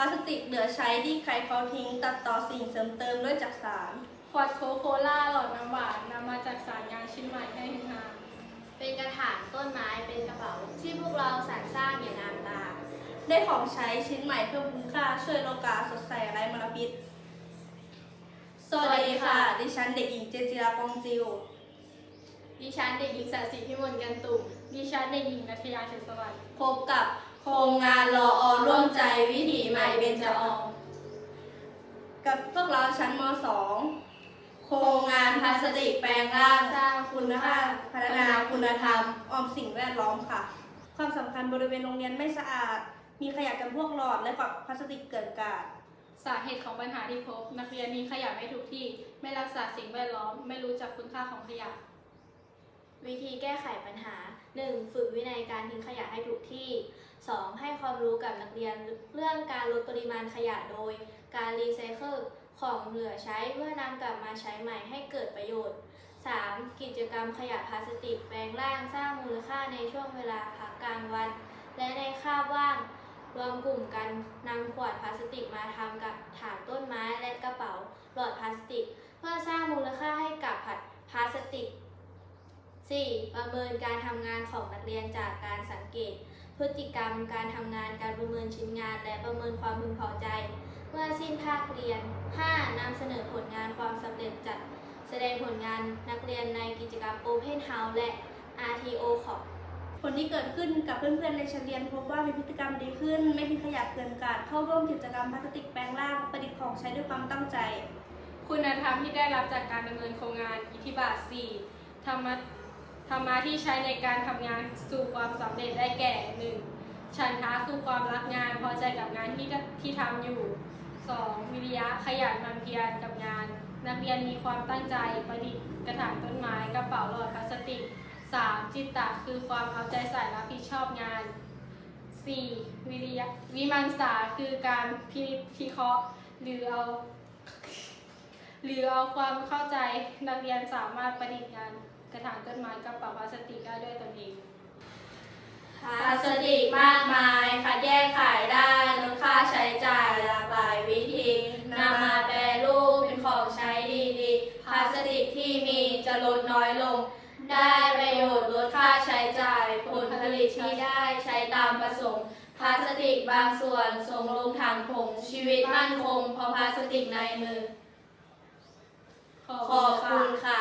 พลาสติกเหลือใช้ที่ใครเขาทิ้ง ตัดต่อสิ่งเสริมเติมด้วยจักสารขวดโคโคล่าหลอดน้ำหวานนำมาจากสารงานชิ้นใหม่ให้ฮือฮาเป็นกระถางต้นไม้เป็นกระเป๋าที่พวกเราสรรสร้างอย่างงามตา ได้ของใช้ชิ้นใหม่เพิ่มคุณค่าช่วยโลกาสดใสไร้มลพิษ สวัสดีค่ะ ดิฉันเด็กหญิงเจนจิราปองจิว ดิฉันเด็กหญิงสัตย์ศรีพิมลกันตุ่มดิฉันเด็กหญิงนัทยาเฉลิมสวัสดิ์พบกับโครงงานรออร่วมใจวิถีใหม่ เบญจออม กับพวกเราชั้นม .2 โครงงานพลาสติกแปลงร่างสร้างคุณค่าพัฒนาคุณธรรม ออมสิ่งแวดล้อมค่ะ ความสำคัญบริเวณโรงเรียนไม่สะอาด มีขยะจำพวกหลอดและกับพลาสติกเกินกาดสาเหตุของปัญหาที่พบ นักเรียนมีขยะไม่ถูกที่ ไม่รักษาสิ่งแวดล้อม ไม่รู้จักคุณค่าของขยะ วิธีแก้ไขปัญหา 1. ฝึกวินัยการทิ้งขยะให้ถูกที่ 2. ให้ความรู้กับนักเรียนเรื่องการลดปริมาณขยะโดย การรีไซเคิลของเหลือใช้เพื่อนำกลับมาใช้ใหม่ให้เกิดประโยชน์ 3. กิจกรรมขยะพลาสติกแปลงร่างสร้างมูลค่าในช่วงเวลาพักกลางวัน และในคาบว่างรวมกลุ่มกันนำขวดพลาสติกมาทำกับถางต้นไม้และกระเป๋าหลอดพลาสติก เพื่อสร้างมูลค่าให้กับพลาสติก 4. ประเมินการทำงานของนักเรียนจากการสังเกต พฤติกรรม การทำงาน การประเมินชิ้นงาน และประเมินความพึงพอใจ เมื่อสิ้นภาคเรียน 5. นำเสนอผลงานความสำเร็จจัด แสดงผลงานนักเรียนในกิจกรรม Open House และ RTO ของผลที่เกิดขึ้นกับเพื่อนๆในชั้นเรียนพบว่ามีพฤติกรรมดีขึ้น ไม่ทิ้งขยะเกินกาดเข้าร่วมกิจกรรมพลาสติกแปลงร่างประดิษฐ์ของใช้ด้วยความตั้งใจ คุณธรรมที่ได้รับจากการดำเนินโครงงานอิทธิบาท 4 ธรรมะ ธรรมะที่ใช้ในการทำงานสู่ความสำเร็จได้แก่ 1. ฉันทะคือความรักงานพอใจกับงานที่ที่ทำอยู่ 2. วิริยะขยันมันเพียรกับงาน นักเรียนมีความตั้งใจประดิษฐ์กระถางต้นไม้กระเป๋าหลอดพลาสติก 3. จิตตะคือความเอาใจใส่รับผิดชอบงาน 4. วิริยะวิมังสาคือการพินิจพิเคราะห์หรือเอาหรือเอาความเข้าใจนักเรียนสามารถประดิษฐ์งาน กระถางต้นไม้กระเป๋าพลาสติกได้ด้วยตนเองพลาสติกมากมายคัดแยกขายได้ลดค่าใช้จ่ายหลากหลายวิธีนำมาแปรรูปเป็นของใช้ดีๆพลาสติกที่มีจะลดน้อยลง ได้ประโยชน์ลดค่าใช้จ่ายผลผลิตที่ได้ใช้ตามประสงค์พลาสติกบางส่วนส่งลงถังผงชีวิตมั่นคงเพราะพลาสติกในมือ ขอบคุณค่ะ